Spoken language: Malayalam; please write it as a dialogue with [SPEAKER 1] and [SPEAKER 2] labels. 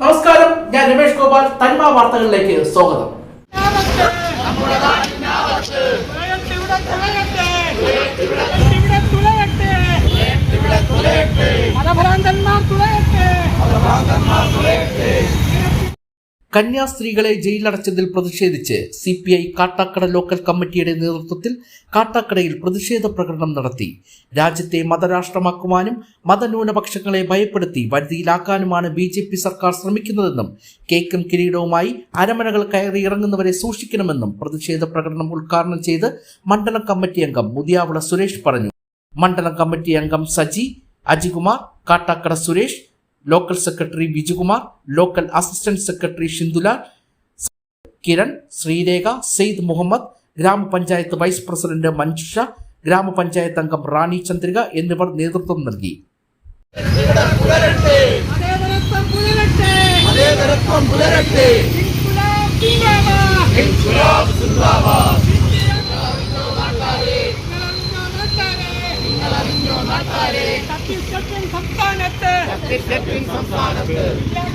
[SPEAKER 1] നമസ്കാരം ഞാൻ രമേഷ് ഗോപാൽ തനിമ വാർത്തകളിലേക്ക് സ്വാഗതം
[SPEAKER 2] മതഭ്രാന്തന്മാർ തുളയട്ടെ
[SPEAKER 1] കന്യാസ്ത്രീകളെ ജയിലടച്ചതിൽ പ്രതിഷേധിച്ച് C P I Kattakada local കമ്മിറ്റിയുടെ നേതൃത്വത്തിൽ കാട്ടാക്കടയിൽ പ്രതിഷേധ പ്രകടനം നടത്തി. രാജ്യത്തെ മതരാഷ്ട്രമാക്കുവാനും മതന്യൂനപക്ഷങ്ങളെ ഭയപ്പെടുത്തി വരുതിയിലാക്കാനുമാണ് ബി ജെ പി സർക്കാർ ശ്രമിക്കുന്നതെന്നും കേക്കും കിരീടവുമായി അരമനകൾ കയറി ഇറങ്ങുന്നവരെ സൂക്ഷിക്കണമെന്നും പ്രതിഷേധ പ്രകടനം ഉദ്ഘാടനം ചെയ്ത് മണ്ഡലം കമ്മിറ്റി അംഗം മുതിയാവുള സുരേഷ് പറഞ്ഞു. മണ്ഡലം കമ്മിറ്റി അംഗം Saji Ajikumar Kattakada Suresh local secretary Bijukumar local assistant secretary Shindulal Kiran Sreerekha Syed Muhammad ഗ്രാമപഞ്ചായത്ത് വൈസ് പ്രസിഡന്റ് മഞ്ജുഷ ഗ്രാമപഞ്ചായത്ത് അംഗം റാണി ചന്ദ്രിക എന്നിവർ നേതൃത്വം നൽകി.
[SPEAKER 2] പുലരട്ടെ. ഇൻകുലാബ് സിന്ദാബാദ്. നിങ്ങളറിഞ്ഞോ നാട്ടാരെ? ഛത്തീസ്ഗഡിൻ സംസ്ഥാനത്ത് ജില്ലാ കലകൾ